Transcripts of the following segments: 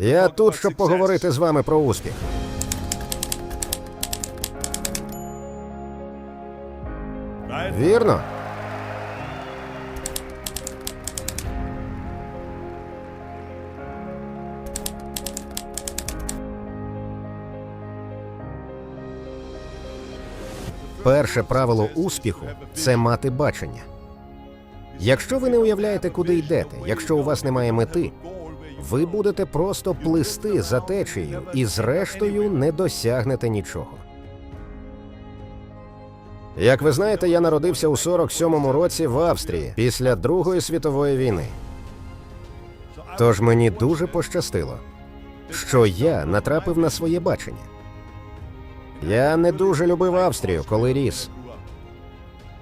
Я тут, щоб поговорити з вами про успіх. Вірно? Перше правило успіху це мати бачення. Якщо ви не уявляєте, куди йдете, якщо у вас немає мети, ви будете просто плисти за течією і, зрештою, не досягнете нічого. Як ви знаєте, я народився у 47-му році в Австрії після Другої світової війни. Тож мені дуже пощастило, що я натрапив на своє бачення. Я не дуже любив Австрію, коли ріс.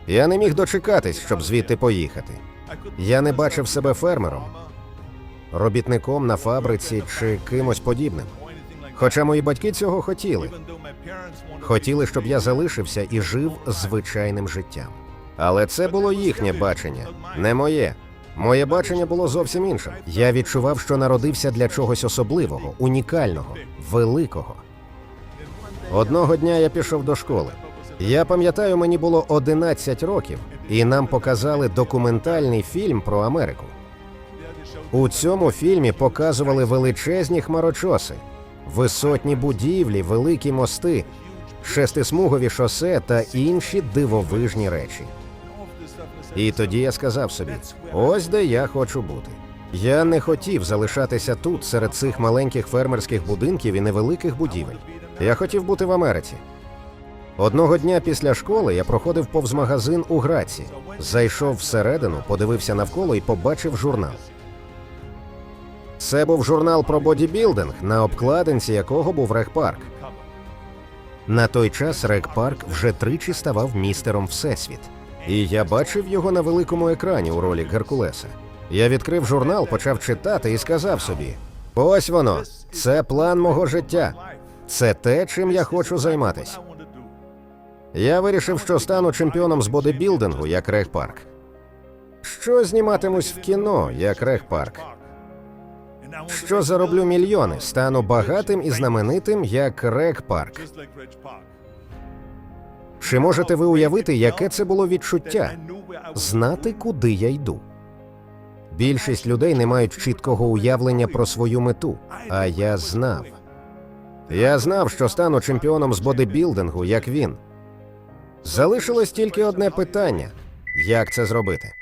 Я не міг дочекатись, щоб звідти поїхати. Я не бачив себе фермером, робітником на фабриці чи кимось подібним. Хоча мої батьки цього хотіли. Хотіли, щоб я залишився і жив звичайним життям. Але це було їхнє бачення, не моє. Моє бачення було зовсім іншим. Я відчував, що народився для чогось особливого, унікального, великого. Одного дня я пішов до школи. Я пам'ятаю, мені було 11 років, і нам показали документальний фільм про Америку. У цьому фільмі показували величезні хмарочоси, висотні будівлі, великі мости, шестисмугові шосе та інші дивовижні речі. І тоді я сказав собі: ось де я хочу бути. Я не хотів залишатися тут серед цих маленьких фермерських будинків і невеликих будівель. Я хотів бути в Америці. Одного дня після школи я проходив повз магазин у Граці, зайшов всередину, подивився навколо і побачив журнал. Це був журнал про бодібілдинг, на обкладинці якого був Рек-парк. На той час Рек-парк вже тричі ставав містером Всесвіт. І я бачив його на великому екрані у ролі Геркулеса. Я відкрив журнал, почав читати і сказав собі: ось воно, це план мого життя. Це те, чим я хочу займатися. Я вирішив, що стану чемпіоном з бодибілдингу, як Рег Парк. Що зніматимусь в кіно, як Рег Парк. Що зароблю мільйони, стану багатим і знаменитим, як Рег Парк. Чи можете ви уявити, яке це було відчуття? Знати, куди я йду. Більшість людей не мають чіткого уявлення про свою мету, а я знав. Я знав, що стану чемпіоном з бодибілдингу, як він. Залишилось тільки одне питання: як це зробити?